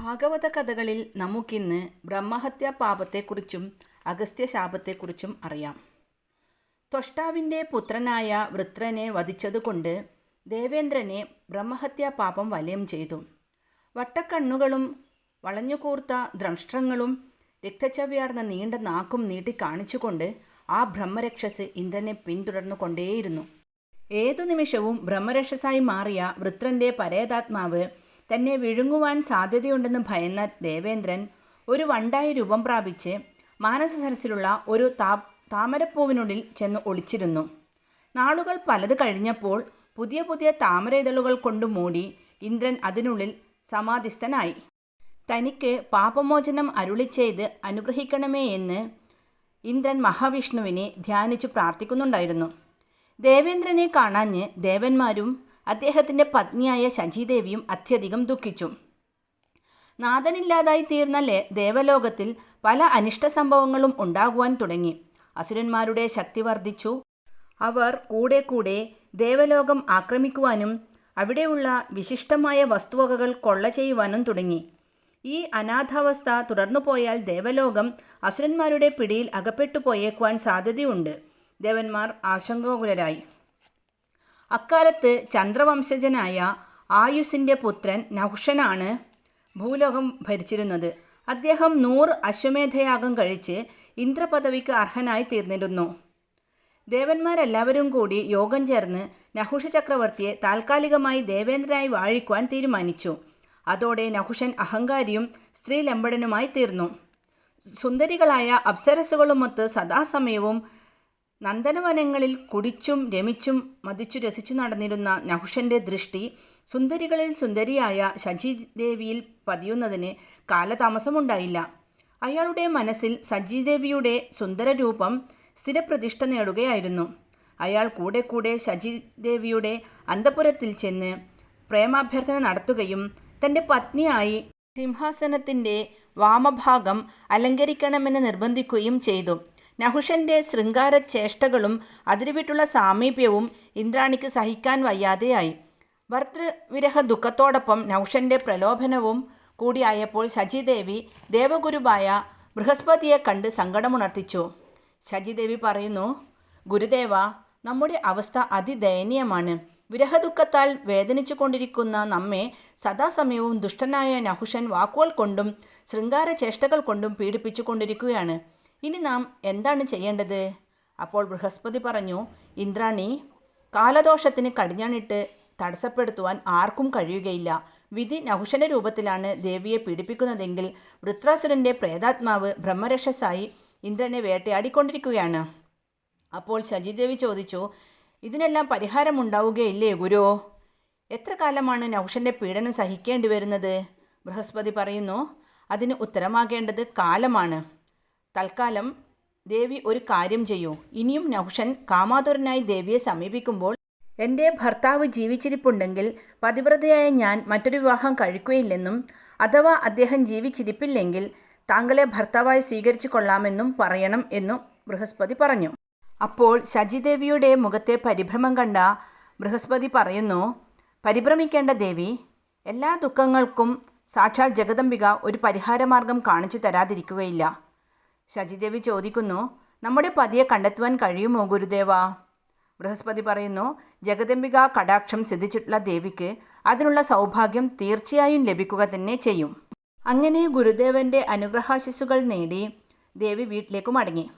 ഭാഗവത കഥകളിൽ നമുക്കിന്ന് ബ്രഹ്മഹത്യാ പാപത്തെക്കുറിച്ചും അഗസ്ത്യ ശാപത്തെക്കുറിച്ചും അറിയാം. ത്വഷ്ടാവിന്റെ പുത്രനായ വൃത്രനെ വധിച്ചതുകൊണ്ട് ദേവേന്ദ്രനെ ബ്രഹ്മഹത്യാ പാപം വലയം ചെയ്തു. വട്ടക്കണ്ണുകളും വളഞ്ഞുകൂർത്ത ദ്രംഷ്ട്രങ്ങളും രക്തച്ചവ്യാർന്ന നീണ്ട നാക്കും നീട്ടി കാണിച്ചുകൊണ്ട് ആ ബ്രഹ്മരക്ഷസ് ഇന്ദ്രനെ പിന്തുടർന്നു കൊണ്ടേയിരുന്നു. ഏതു നിമിഷവും ബ്രഹ്മരക്ഷസായി മാറിയ വൃത്രന്റെ പരേതാത്മാവ് തന്നെ വിഴുങ്ങുവാൻ സാധ്യതയുണ്ടെന്ന് ഭയന്ന ദേവേന്ദ്രൻ ഒരു വണ്ടായി രൂപം പ്രാപിച്ച് മാനസ സരസിലുള്ള ഒരു താ താമരപ്പൂവിനുള്ളിൽ ചെന്ന് ഒളിച്ചിരുന്നു. നാളുകൾ പലത് കഴിഞ്ഞപ്പോൾ പുതിയ പുതിയ താമര ഇതളുകൾ കൊണ്ട് മൂടി ഇന്ദ്രൻ അതിനുള്ളിൽ സമാധിസ്ഥനായി. തനിക്ക് പാപമോചനം അരുളി ചെയ്ത് അനുഗ്രഹിക്കണമേ എന്ന് ഇന്ദ്രൻ മഹാവിഷ്ണുവിനെ ധ്യാനിച്ചു പ്രാർത്ഥിക്കുന്നുണ്ടായിരുന്നു. ദേവേന്ദ്രനെ കാണാഞ്ഞ് ദേവന്മാരും അദ്ദേഹത്തിന്റെ പത്നിയായ ശചിദേവിയും അത്യധികം ദുഃഖിച്ചു. നാഥനില്ലാതായി തീർന്ന ദേവലോകത്തിൽ പല അനിഷ്ട സംഭവങ്ങളും ഉണ്ടാകുവാൻ തുടങ്ങി. അസുരന്മാരുടെ ശക്തി വർദ്ധിച്ചു. അവർ കൂടെ കൂടെ ദേവലോകം ആക്രമിക്കുവാനും അവിടെയുള്ള വിശിഷ്ടമായ വസ്തുവകകൾ കൊള്ള ചെയ്യുവാനും തുടങ്ങി. ഈ അനാഥാവസ്ഥ തുടർന്നു പോയാൽ ദേവലോകം അസുരന്മാരുടെ പിടിയിൽ അകപ്പെട്ടു പോയേക്കുവാൻ സാധ്യതയുണ്ട്. ദേവന്മാർ ആശങ്കാകുലരായി. അക്കാലത്ത് ചന്ദ്രവംശജനായ ആയുസിന്റെ പുത്രൻ നഹുഷനാണ് ഭൂലോകം ഭരിച്ചിരുന്നത്. അദ്ദേഹം നൂറ് അശ്വമേധയാഗം കഴിച്ച് ഇന്ദ്രപദവിക്ക് അർഹനായി തീർന്നിരുന്നു. ദേവന്മാരെല്ലാവരും കൂടി യോഗം ചേർന്ന് നഹുഷ ചക്രവർത്തിയെ താൽക്കാലികമായി ദേവേന്ദ്രനായി വാഴിക്കുവാൻ തീരുമാനിച്ചു. അതോടെ നഹുഷൻ അഹങ്കാരിയും സ്ത്രീലമ്പടനുമായി തീർന്നു. സുന്ദരികളായ അപ്സരസുകളുമൊത്ത് സദാസമയവും നന്ദനവനങ്ങളിൽ കുടിച്ചും രമിച്ചും മതിച്ചു രസിച്ചു നടന്നിരുന്ന നഹുഷന്റെ ദൃഷ്ടി സുന്ദരികളിൽ സുന്ദരിയായ ശജിദേവിയിൽ പതിയുന്നതിന് കാലതാമസമുണ്ടായില്ല. അയാളുടെ മനസ്സിൽ സജിദേവിയുടെ സുന്ദരരൂപം സ്ഥിരപ്രതിഷ്ഠ നേടുകയായിരുന്നു. അയാൾ കൂടെ കൂടെ ശജിദേവിയുടെ അന്തപുരത്തിൽ ചെന്ന് പ്രേമാഭ്യർത്ഥന നടത്തുകയും തന്റെ പത്നിയായി സിംഹാസനത്തിന്റെ വാമഭാഗം അലങ്കരിക്കണമെന്ന് നിർബന്ധിക്കുകയും ചെയ്തു. നഹുഷന്റെ ശൃംഗാര ചേഷ്ടകളും അതിരുവിട്ടുള്ള സാമീപ്യവും ഇന്ദ്രാണിക്ക് സഹിക്കാൻ വയ്യാതെയായി. ഭർത്തൃവിരഹ ദുഃഖത്തോടൊപ്പം നഹുഷന്റെ പ്രലോഭനവും കൂടിയായപ്പോൾ ശചിദേവി ദേവഗുരുവായ ബൃഹസ്പതിയെ കണ്ട് സങ്കടമുണർത്തിച്ചു. ശചിദേവി പറയുന്നു ഗുരുദേവ നമ്മുടെ അവസ്ഥ അതിദയനീയമാണ്. വിരഹദുഃഖത്താൽ വേദനിച്ചു കൊണ്ടിരിക്കുന്ന നമ്മെ സദാസമയവും ദുഷ്ടനായ നഹുഷൻ വാക്കുകൾ കൊണ്ടും ശൃംഗാര ചേഷ്ടകൾ കൊണ്ടും പീഡിപ്പിച്ചു കൊണ്ടിരിക്കുകയാണ് ഇനി നാം എന്താണ് ചെയ്യേണ്ടത്? അപ്പോൾ ബൃഹസ്പതി പറഞ്ഞു ഇന്ദ്രാണി കാലദോഷത്തിന് കടിഞ്ഞാണിട്ട് തടസ്സപ്പെടുത്തുവാൻ ആർക്കും കഴിയുകയില്ല. വിധി നഹുഷന്റെ രൂപത്തിലാണ് ദേവിയെ പീഡിപ്പിക്കുന്നതെങ്കിൽ വൃത്രാസുരന്റെ പ്രേതാത്മാവ് ബ്രഹ്മരക്ഷസായി ഇന്ദ്രനെ വേട്ടയാടിക്കൊണ്ടിരിക്കുകയാണ്. അപ്പോൾ ശചിദേവി ചോദിച്ചു ഇതിനെല്ലാം പരിഹാരമുണ്ടാവുകയില്ലേ ഗുരു? എത്ര കാലമാണ് നൗഷന്റെ പീഡനം സഹിക്കേണ്ടി വരുന്നത്? ബൃഹസ്പതി പറയുന്നു അതിന് ഉത്തരമാകേണ്ടത് കാലമാണ്. തൽക്കാലം ദേവി ഒരു കാര്യം ചെയ്യൂ. ഇനിയും നൗഷൻ കാമാതുരനായി ദേവിയെ സമീപിക്കുമ്പോൾ എന്റെ ഭർത്താവ് ജീവിച്ചിരിപ്പുണ്ടെങ്കിൽ പതിവ്രതയായ ഞാൻ മറ്റൊരു വിവാഹം കഴിക്കുകയില്ലെന്നും അഥവാ അദ്ദേഹം ജീവിച്ചിരിപ്പില്ലെങ്കിൽ താങ്കളെ ഭർത്താവായി സ്വീകരിച്ചു കൊള്ളാമെന്നും പറയണം എന്നും ബൃഹസ്പതി പറഞ്ഞു. അപ്പോൾ ശജിദേവിയുടെ മുഖത്തെ പരിഭ്രമം കണ്ട ബൃഹസ്പതി പറയുന്നു പരിഭ്രമിക്കേണ്ട ദേവി എല്ലാ ദുഃഖങ്ങൾക്കും സാക്ഷാൽ ജഗദംബിക ഒരു പരിഹാരമാർഗം കാണിച്ചു തരാതിരിക്കുകയില്ല. ശചിദേവി ചോദിക്കുന്നു നമ്മുടെ പതിയെ കണ്ടെത്തുവാൻ കഴിയുമോ ഗുരുദേവ? ബൃഹസ്പതി പറയുന്നു ജഗദംബിക കടാക്ഷം സിദ്ധിച്ചിട്ടുള്ള ദേവിക്ക് അതിനുള്ള സൗഭാഗ്യം തീർച്ചയായും ലഭിക്കുക തന്നെ ചെയ്യും. അങ്ങനെ ഗുരുദേവന്റെ അനുഗ്രഹാശിസുകൾ നേടി ദേവി വീട്ടിലേക്ക് മടങ്ങി.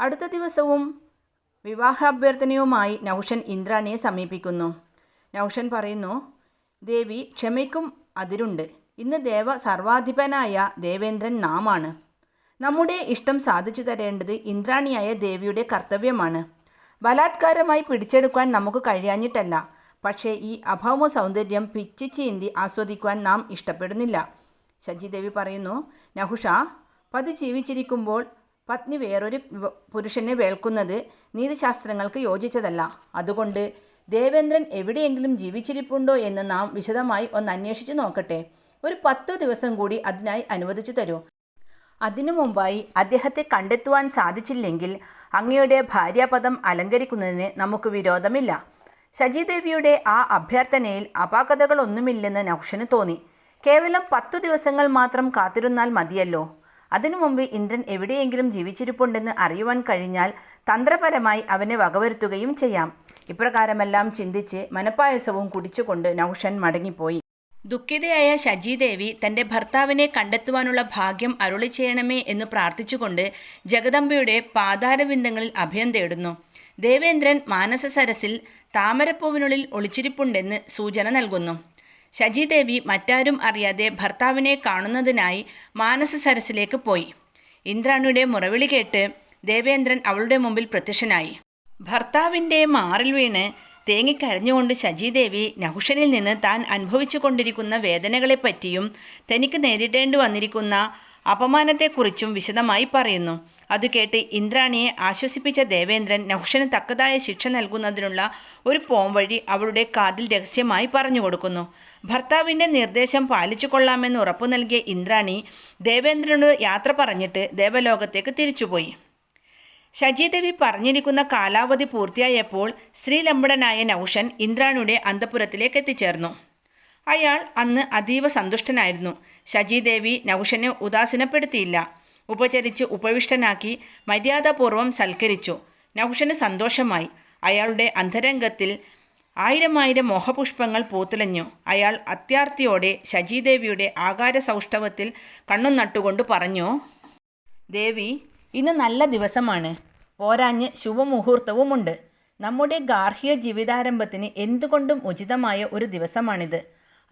അടുത്ത ദിവസവും വിവാഹാഭ്യർത്ഥനയുമായി നൗഷൻ ഇന്ദ്രാണിയെ സമീപിക്കുന്നു. നൗഷൻ പറയുന്നു ദേവി ക്ഷമയ്ക്കും അതിരുണ്ട്. ഇന്ന് ദേവ സർവാധിപനായ ദേവേന്ദ്രൻ നാമാണ്. നമ്മുടെ ഇഷ്ടം സാധിച്ചു തരേണ്ടത് ഇന്ദ്രാണിയായ ദേവിയുടെ കർത്തവ്യമാണ്. ബലാത്കാരമായി പിടിച്ചെടുക്കാൻ നമുക്ക് കഴിയാഞ്ഞിട്ടല്ല. പക്ഷേ ഈ അഭൗമ സൗന്ദര്യം പിച്ചി ചീന്തി ആസ്വദിക്കുവാൻ നാം ഇഷ്ടപ്പെടുന്നില്ല. ശചിദേവി പറയുന്നു നഹുഷ പതി ജീവിച്ചിരിക്കുമ്പോൾ പത്നി വേറൊരു പുരുഷനെ വേൾക്കുന്നത് നീതിശാസ്ത്രങ്ങൾക്ക് യോജിച്ചതല്ല. അതുകൊണ്ട് ദേവേന്ദ്രൻ എവിടെയെങ്കിലും ജീവിച്ചിരിപ്പുണ്ടോ എന്ന് നാം വിശദമായി ഒന്ന് അന്വേഷിച്ചു നോക്കട്ടെ. ഒരു പത്തു ദിവസം കൂടി അതിനായി അനുവദിച്ചു തരൂ. അതിനു മുമ്പായി അദ്ദേഹത്തെ കണ്ടെത്തുവാൻ സാധിച്ചില്ലെങ്കിൽ അങ്ങയുടെ ഭാര്യാപദം അലങ്കരിക്കുന്നതിന് നമുക്ക് വിരോധമില്ല. ശചിദേവിയുടെ ആ അഭ്യർത്ഥനയിൽ അപാകതകളൊന്നുമില്ലെന്ന് നൗഷന് തോന്നി. കേവലം പത്തു ദിവസങ്ങൾ മാത്രം കാത്തിരുന്നാൽ മതിയല്ലോ. അതിനു മുമ്പ് ഇന്ദ്രൻ എവിടെയെങ്കിലും ജീവിച്ചിരിപ്പുണ്ടെന്ന് അറിയുവാൻ കഴിഞ്ഞാൽ തന്ത്രപരമായി അവനെ വകവരുത്തുകയും ചെയ്യാം. ഇപ്രകാരമെല്ലാം ചിന്തിച്ച് മനപ്പായസവും കുടിച്ചുകൊണ്ട് നൗഷൻ മടങ്ങിപ്പോയി. ദുഃഖിതയായ ദേവി തന്റെ ഭർത്താവിനെ കണ്ടെത്തുവാനുള്ള ഭാഗ്യം അരുളി ചെയ്യണമേ എന്ന് പ്രാർത്ഥിച്ചുകൊണ്ട് ജഗദംബയുടെ പാതാരബിന്ദങ്ങളിൽ അഭയം തേടുന്നു. ദേവേന്ദ്രൻ മാനസ സരസിൽ താമരപ്പൂവിനുള്ളിൽ ഒളിച്ചിരിപ്പുണ്ടെന്ന് സൂചന നൽകുന്നു. ശജിദേവി മറ്റാരും അറിയാതെ ഭർത്താവിനെ കാണുന്നതിനായി മാനസ സരസിലേക്ക് പോയി. ഇന്ദ്രാണിയുടെ മുറവിളി കേട്ട് ദേവേന്ദ്രൻ അവളുടെ മുമ്പിൽ പ്രത്യക്ഷനായി. ഭർത്താവിന്റെ മാറിൽ വീണ് തേങ്ങിക്കരഞ്ഞുകൊണ്ട് ശജീദേവി നഹുഷനിൽ നിന്ന് താൻ അനുഭവിച്ചു കൊണ്ടിരിക്കുന്ന വേദനകളെപ്പറ്റിയും തനിക്ക് നേരിടേണ്ടി വന്നിരിക്കുന്ന അപമാനത്തെക്കുറിച്ചും വിശദമായി പറയുന്നു. അത് കേട്ട് ഇന്ദ്രാണിയെ ആശ്വസിപ്പിച്ച ദേവേന്ദ്രൻ നഹുഷന് തക്കതായ ശിക്ഷ നൽകുന്നതിനുള്ള ഒരു പോംവഴി അവളുടെ കാതിൽ രഹസ്യമായി പറഞ്ഞു കൊടുക്കുന്നു. ഭർത്താവിന്റെ നിർദ്ദേശം പാലിച്ചു കൊള്ളാമെന്ന് ഉറപ്പു നൽകിയ ഇന്ദ്രാണി ദേവേന്ദ്രനോട് യാത്ര പറഞ്ഞിട്ട് ദേവലോകത്തേക്ക് തിരിച്ചുപോയി. ശചീദേവി പറഞ്ഞിരിക്കുന്ന കാലാവധി പൂർത്തിയായപ്പോൾ ശ്രീലമ്പടനായ നൌഷൻ ഇന്ദ്രാണിയുടെ അന്തപുരത്തിലേക്ക് എത്തിച്ചേർന്നു. അയാൾ അന്ന് അതീവ സന്തുഷ്ടനായിരുന്നു. ശചീദേവി നൌഷനെ ഉദാസീനപ്പെടുത്തിയില്ല. ഉപചരിച്ച് ഉപവിഷ്ടനാക്കി മര്യാദപൂർവം സൽക്കരിച്ചു. നൌഷന് സന്തോഷമായി. അയാളുടെ അന്തരംഗത്തിൽ ആയിരമായിരം മോഹപുഷ്പങ്ങൾ പൂത്തുലഞ്ഞു. അയാൾ അത്യാർത്തിയോടെ ശചീദേവിയുടെ ആകാര സൗഷ്ഠവത്തിൽ കണ്ണും നട്ടുകൊണ്ട് പറഞ്ഞു ദേവി ഇന്ന് നല്ല ദിവസമാണ്. പോരാഞ്ഞ് ശുഭമുഹൂർത്തവുമുണ്ട്. നമ്മുടെ ഗാർഹിക ജീവിതാരംഭത്തിന് എന്തുകൊണ്ടും ഉചിതമായ ഒരു ദിവസമാണിത്.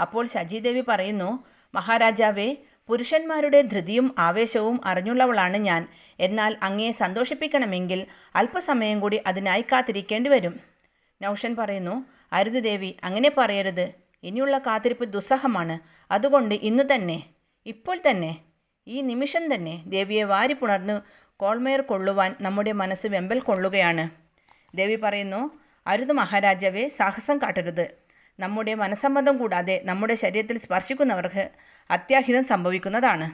അപ്പോൾ ശചിദേവി പറയുന്നു മഹാരാജാവേ പുരുഷന്മാരുടെ ധൃതിയും ആവേശവും അറിഞ്ഞുള്ളവളാണ് ഞാൻ. എന്നാൽ അങ്ങയെ സന്തോഷിപ്പിക്കണമെങ്കിൽ അല്പസമയം കൂടി അതിനായി കാത്തിരിക്കേണ്ടി വരും. നൗഷൻ പറയുന്നു അരുത് ദേവി അങ്ങനെ പറയരുത്. ഇനിയുള്ള കാത്തിരിപ്പ് ദുസ്സഹമാണ്. അതുകൊണ്ട് ഇന്നു തന്നെ ഇപ്പോൾ തന്നെ ഈ നിമിഷം തന്നെ ദേവിയെ വാരിപ്പുണർന്ന് കോൾമേർ കൊള്ളുവാൻ നമ്മുടെ മനസ്സ് വെമ്പൽ കൊള്ളുകയാണ്. ദേവി പറയുന്നു അരുത് മഹാരാജാവേ സാഹസം കാട്ടരുത്. നമ്മുടെ മനസ്സമ്മതം കൂടാതെ നമ്മുടെ ശരീരത്തിൽ സ്പർശിക്കുന്നവർക്ക് അത്യാഹിതം സംഭവിക്കുന്നതാണ്.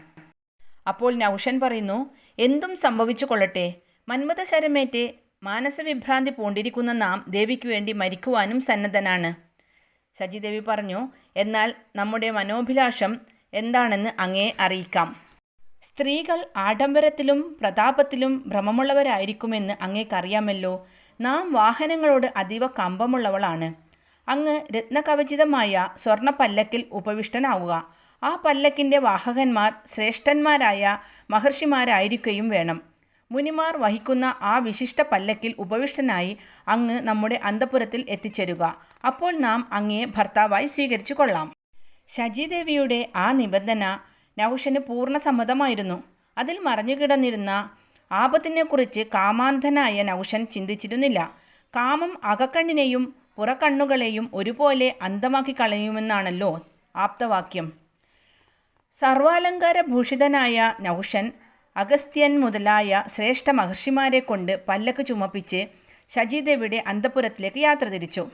അപ്പോൾ നൌഷൻ പറയുന്നു എന്തും സംഭവിച്ചു കൊള്ളട്ടെ. മന്മഥശരമേറ്റ് മാനസവിഭ്രാന്തി പൂണ്ടിരിക്കുന്ന നാം ദേവിക്ക് വേണ്ടി മരിക്കുവാനും സന്നദ്ധനാണ്. ശചിദേവി പറഞ്ഞു എന്നാൽ നമ്മുടെ മനോഭിലാഷം എന്താണെന്ന് അങ്ങേ അറിയിക്കാം. സ്ത്രീകൾ ആഡംബരത്തിലും പ്രതാപത്തിലും ഭ്രമമുള്ളവരായിരിക്കുമെന്ന് അങ്ങേക്കറിയാമല്ലോ. നാം വാഹനങ്ങളോട് അതീവ കമ്പമുള്ളവളാണ്. അങ്ങ് രത്നകവചിതമായ സ്വർണ പല്ലക്കിൽ ഉപവിഷ്ടനാവുക. ആ പല്ലക്കിന്റെ വാഹകന്മാർ ശ്രേഷ്ഠന്മാരായ മഹർഷിമാരായിരിക്കുകയും വേണം. മുനിമാർ വഹിക്കുന്ന ആ വിശിഷ്ട പല്ലക്കിൽ ഉപവിഷ്ടനായി അങ്ങ് നമ്മുടെ അന്തപുരത്തിൽ എത്തിച്ചേരുക. അപ്പോൾ നാം അങ്ങയെ ഭർത്താവായി സ്വീകരിച്ചു കൊള്ളാം. ശചിദേവിയുടെ ആ നിബന്ധന നൗഷന് പൂർണ സമ്മതമായിരുന്നു അതിൽ മറഞ്ഞുകിടന്നിരുന്ന ആപത്തിനെക്കുറിച്ച് കാമാന്ധനായ നൗഷൻ ചിന്തിച്ചിരുന്നില്ല. കാമം അകക്കണ്ണിനെയും പുറക്കണ്ണുകളെയും ഒരുപോലെ അന്തമാക്കി കളയുമെന്നാണല്ലോ ആപ്തവാക്യം. സർവാലങ്കാര ഭൂഷിതനായ നൗഷൻ അഗസ്ത്യൻ മുതലായ ശ്രേഷ്ഠ മഹർഷിമാരെ കൊണ്ട് പല്ലക്ക് ചുമപ്പിച്ച് ശചിദേവിയുടെ അന്തപുരത്തിലേക്ക് യാത്ര തിരിച്ചു.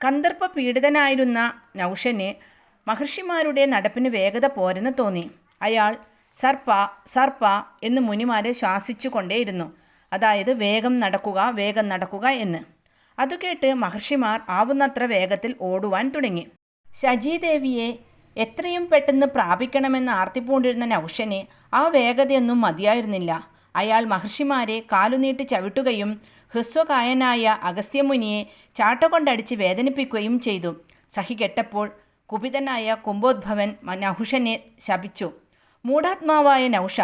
കന്ദർപ്പ പീഡിതനായിരുന്ന നൗഷന് മഹർഷിമാരുടെ നടപ്പിന് വേഗത പോരെന്ന് തോന്നി. അയാൾ സർപ്പ സർപ്പ എന്ന് മുനിമാരെ ശ്വാസിച്ചു കൊണ്ടേയിരുന്നു അതായത് വേഗം നടക്കുക വേഗം നടക്കുക എന്ന്. അതു കേട്ട് മഹർഷിമാർ ആവുന്നത്ര വേഗത്തിൽ ഓടുവാൻ തുടങ്ങി. ശജീദേവിയെ എത്രയും പെട്ടെന്ന് പ്രാപിക്കണമെന്ന് ആർത്തിപ്പൂണ്ടിരുന്ന നൗഷന് ആ വേഗതയൊന്നും മതിയായിരുന്നില്ല. അയാൾ മഹർഷിമാരെ കാലുനീട്ടി ചവിട്ടുകയും ഹ്രസ്വകായനായ അഗസ്ത്യമുനിയെ ചാട്ടകൊണ്ടടിച്ച് വേദനിപ്പിക്കുകയും ചെയ്തു. സഹി കെട്ടപ്പോൾ കുപിതനായ കുംഭോദ്ഭവൻ നഹുഷനെ ശപിച്ചു. മൂഢാത്മാവായ നൗഷ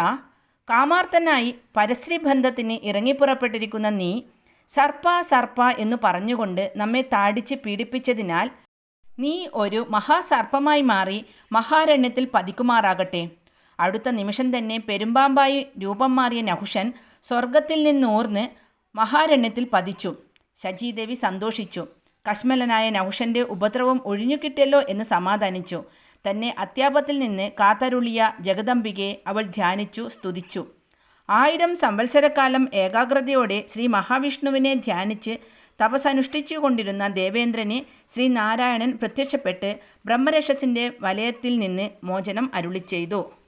കാമാർത്തനായി പരസ്ത്രീ ബന്ധത്തിന് ഇറങ്ങിപ്പുറപ്പെട്ടിരിക്കുന്ന നീ സർപ്പ സർപ്പ എന്ന് പറഞ്ഞുകൊണ്ട് നമ്മെ താടിച്ച് പീഡിപ്പിച്ചതിനാൽ നീ ഒരു മഹാസർപ്പമായി മാറി മഹാരണ്യത്തിൽ പതിക്കുമാറാകട്ടെ. അടുത്ത നിമിഷം തന്നെ പെരുമ്പാമ്പായി രൂപം മാറിയ നഹുഷൻ സ്വർഗത്തിൽ നിന്നോർന്ന് മഹാരണ്യത്തിൽ പതിച്ചു. ശചീദേവി സന്തോഷിച്ചു. കശ്മലനായ നൗഷന്റെ ഉപദ്രവം ഒഴിഞ്ഞുകിട്ടിയല്ലോ എന്ന് സമാധാനിച്ചു. തന്നെ അത്യാപത്തിൽ നിന്ന് കാത്തരുളിയ ജഗദംബികയെ അവൾ ധ്യാനിച്ചു സ്തുതിച്ചു. ആയിരം സംവത്സരക്കാലം ഏകാഗ്രതയോടെ ശ്രീ മഹാവിഷ്ണുവിനെ ധ്യാനിച്ച് തപസ്സനുഷ്ഠിച്ചു കൊണ്ടിരുന്ന ദേവേന്ദ്രനെ ശ്രീനാരായണൻ പ്രത്യക്ഷപ്പെട്ട് ബ്രഹ്മരക്ഷസിന്റെ വലയത്തിൽ നിന്ന് മോചനം അരുളി ചെയ്തു